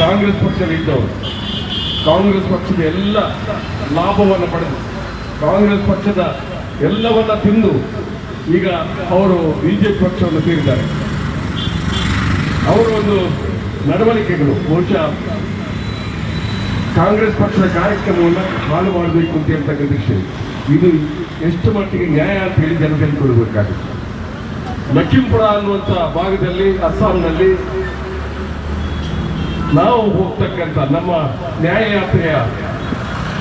ಕಾಂಗ್ರೆಸ್ ಪಕ್ಷವಿದ್ದವರು ಕಾಂಗ್ರೆಸ್ ಪಕ್ಷದ ಎಲ್ಲ ಲಾಭವನ್ನು ಪಡೆದು, ಕಾಂಗ್ರೆಸ್ ಪಕ್ಷದ ಎಲ್ಲವನ್ನ ತಿಂದು ಈಗ ಅವರು ಬಿಜೆಪಿ ಪಕ್ಷವನ್ನು ಸೇರಿದ್ದಾರೆ. ಅವರ ಒಂದು ನಡವಳಿಕೆಗಳು, ಬಹುಶಃ ಕಾಂಗ್ರೆಸ್ ಪಕ್ಷದ ಕಾರ್ಯಕ್ರಮವನ್ನು ಹಾಳು ಮಾಡಬೇಕು ಅಂತ ಹೇಳ್ತಕ್ಕಂಥ ವಿಷಯ. ಇದು ಎಷ್ಟು ಮಟ್ಟಿಗೆ ನ್ಯಾಯ ಅಂತ ಹೇಳಿ ಜನ ತಿಳ್ಕೊಳ್ಬೇಕಾಗುತ್ತೆ. ಲಕ್ಷಿಂಪುರ ಅನ್ನುವಂಥ ಭಾಗದಲ್ಲಿ, ಅಸ್ಸಾಂನಲ್ಲಿ ನಾವು ಹೋಗ್ತಕ್ಕಂಥ ನಮ್ಮ ನ್ಯಾಯಯಾತ್ರೆಯ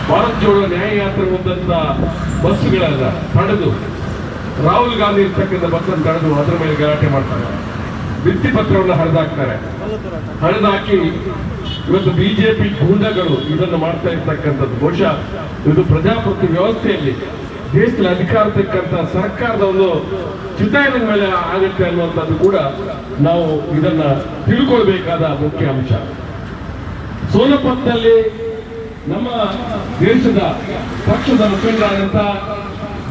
ಭಾರತ್ ಜೋಡೋ ನ್ಯಾಯಯಾತ್ರೆ ಹೋದಂಥ ಬಸ್ಸುಗಳನ್ನ ತಡೆದು ರಾಹುಲ್ ಗಾಂಧಿ ಇರ್ತಕ್ಕಂಥ ಬಸ್ಸನ್ನು ತಡೆದು ಅದರ ಮೇಲೆ ಗಲಾಟೆ ಮಾಡ್ತಾರೆ. ಭಿತ್ತಿಪತ್ರವನ್ನು ಹರಿದಾಕ್ತಾರೆ. ಹರಿದಾಕಿ ಇವತ್ತು ಬಿಜೆಪಿ ಗೂಂಡಗಳು ಇದನ್ನು ಮಾಡ್ತಾ ಇರ್ತಕ್ಕಂಥದ್ದು. ಬಹುಶಃ ಇದು ಪ್ರಜಾಪ್ರಭುತ್ವ ವ್ಯವಸ್ಥೆಯಲ್ಲಿ ದೇಶದಲ್ಲಿ ಅಧಿಕಾರ ತಕ್ಕಂಥ ಸರ್ಕಾರದ ಒಂದು ಚಿತಾಯನ ಮೇಲೆ ಆಗುತ್ತೆ ಅನ್ನುವಂಥದ್ದು ಕೂಡ ನಾವು ಇದನ್ನ ತಿಳ್ಕೊಳ್ಬೇಕಾದ ಮುಖ್ಯ ಅಂಶ. ಸೋನಪತ್ನಲ್ಲಿ ನಮ್ಮ ದೇಶದ ಪಕ್ಷದ ಮುಖಂಡರಾದಂಥ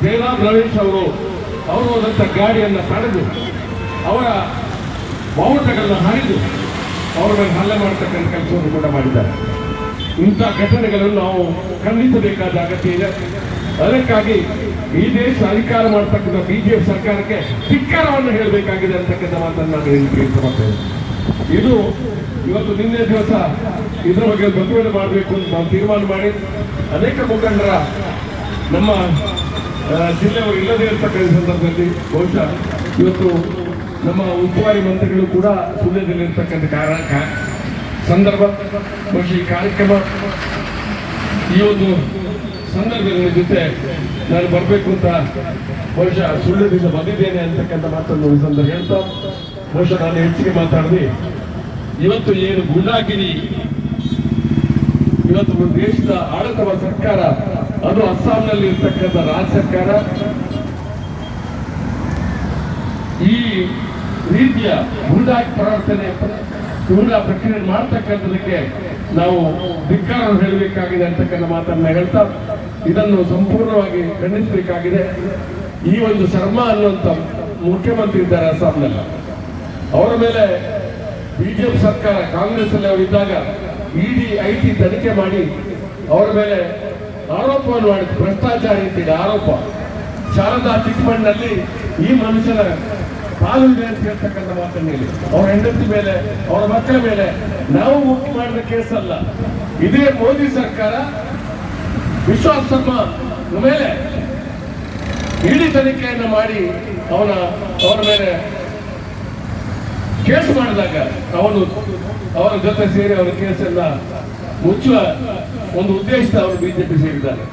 ಜಯರಾಮ್ ರಮೇಶ್ ಅವರು ಅವರು ಹೋದಂಥ ಗಾಡಿಯನ್ನ ತಡೆದು, ಅವರ ಬಾವುಟಗಳನ್ನು ಹರಿದು ಅವರ ಮೇಲೆ ಹಲ್ಲೆ ಮಾಡ್ತಕ್ಕಂಥ ಕೆಲಸವನ್ನು ಕೂಡ ಮಾಡಿದ್ದಾರೆ. ಇಂಥ ಘಟನೆಗಳನ್ನು ನಾವು ಖಂಡಿಸಬೇಕಾದ ಅಗತ್ಯ ಇದೆ. ಅದಕ್ಕಾಗಿ ಈ ದೇಶ ಅಧಿಕಾರ ಮಾಡ್ತಕ್ಕಂಥ ಬಿಜೆಪಿ ಸರ್ಕಾರಕ್ಕೆ ಧಿಕ್ಕಾರವನ್ನು ಹೇಳಬೇಕಾಗಿದೆ ಅಂತಕ್ಕಂಥ ಮಾತನ್ನು ನಾನು ಇಲ್ಲಿ ತಿಳಿಸ್ಕೊಳ್ತೇನೆ ಇದು ಇವತ್ತು ನಿನ್ನೆ ದಿವಸ ಇದರ ಬಗ್ಗೆ ಪ್ರತಿಭಟನೆ ಮಾಡಬೇಕು ಅಂತ ನಾವು ತೀರ್ಮಾನ ಮಾಡಿ ಅನೇಕ ಮುಖಂಡರ ನಮ್ಮ ಜಿಲ್ಲೆಯವರು ಇಲ್ಲದೇ ಇರ್ತಕ್ಕಂಥ ಸಂದರ್ಭದಲ್ಲಿ ಬಹುಶಃ ಇವತ್ತು ನಮ್ಮ ಉಸ್ತುವಾರಿ ಮಂತ್ರಿಗಳು ಕೂಡ ಸುಳ್ಯದಲ್ಲಿರ್ತಕ್ಕಂಥ ಕಾರಣ ಸಂದರ್ಭ, ಬಹುಶಃ ಈ ಕಾರ್ಯಕ್ರಮ ಈ ಒಂದು ಸಂದರ್ಭದಲ್ಲಿ ಜೊತೆ ನಾನು ಬರಬೇಕು ಅಂತ ಬಹುಶಃ ಸುಳ್ಯದಿಂದ ಬಂದಿದ್ದೇನೆ ಅಂತಕ್ಕಂಥ ಮಾತನ್ನು ಈ ಸಂದರ್ಭ ಹೇಳ್ತಾ ಬಹುಶಃ ನಾನು ಹೆಚ್ಚಿಗೆ ಮಾತಾಡದೆ. ಇವತ್ತು ಏನು ಗುಂಡಾಗಿರಿ? ಇವತ್ತು ಒಂದು ದೇಶದ ಆಡಳಿತ ಸರ್ಕಾರ, ಅದು ಅಸ್ಸಾಂನಲ್ಲಿ ಇರ್ತಕ್ಕಂಥ ರಾಜ್ಯ ಸರ್ಕಾರ. ಈ ರೀತಿಯ ಗುಂಡಾಗಿ ಪ್ರಾರ್ಥನೆ ಗುಂಡಾ ಪ್ರಕ್ರಿಯೆ ಮಾಡ್ತಕ್ಕಂಥದಕ್ಕೆ ನಾವು ಧಿಕ್ಕಾರ ಹೇಳಬೇಕಾಗಿದೆ ಅಂತಕ್ಕಂಥ ಮಾತನ್ನ ಹೇಳ್ತಾ, ಇದನ್ನು ಸಂಪೂರ್ಣವಾಗಿ ಖಂಡಿಸಬೇಕಾಗಿದೆ. ಈ ಒಂದು ಶರ್ಮಾ ಅನ್ನುವಂಥ ಮುಖ್ಯಮಂತ್ರಿ ಇದ್ದಾರೆ ಅಸ್ಸಾಂನಲ್ಲಿ. ಅವರ ಮೇಲೆ ಬಿಜೆಪಿ ಸರ್ಕಾರ ಕಾಂಗ್ರೆಸ್ ಅಲ್ಲಿ ಅವರು ಇದ್ದಾಗ ಇಡಿ ಐ ತನಿಖೆ ಮಾಡಿ ಅವರ ಮೇಲೆ ಆರೋಪವನ್ನು ಮಾಡಿದ್ರು. ಭ್ರಷ್ಟಾಚಾರ ಅಂತೇಳಿ ಆರೋಪ. ಶಾರದಾ ಚಿಟ್ ಫಂಡ್ನಲ್ಲಿ ಈ ಮನುಷ್ಯನ ಪಾಲು ಇದೆ ಅಂತ ಹೇಳ್ತಕ್ಕಂಥ ಮಾತನ್ನು ಹೇಳಿ ಅವರ ಹೆಂಡತಿ ಮೇಲೆ, ಅವರ ಮಕ್ಕಳ ಮೇಲೆ ನಾವು ಮುಕ್ತಿ ಮಾಡಿದ ಕೇಸ್ ಅಲ್ಲ. ಇದೇ ಮೋದಿ ಸರ್ಕಾರ ವಿಶ್ವಾಸ್ ಮೇಲೆ ಇಡಿ ತನಿಖೆಯನ್ನು ಮಾಡಿ ಅವನ, ಅವರ ಮೇಲೆ ಕೇಸ್ ಮಾಡಿದಾಗ ಅವನು ಅವರ ಜೊತೆ ಸೇರಿ ಅವರ ಕೇಸನ್ನ ಮುಚ್ಚುವ ಒಂದು ಉದ್ದೇಶದ ಅವರು ಬಿಜೆಪಿ ಸೇರಿದ್ದಾರೆ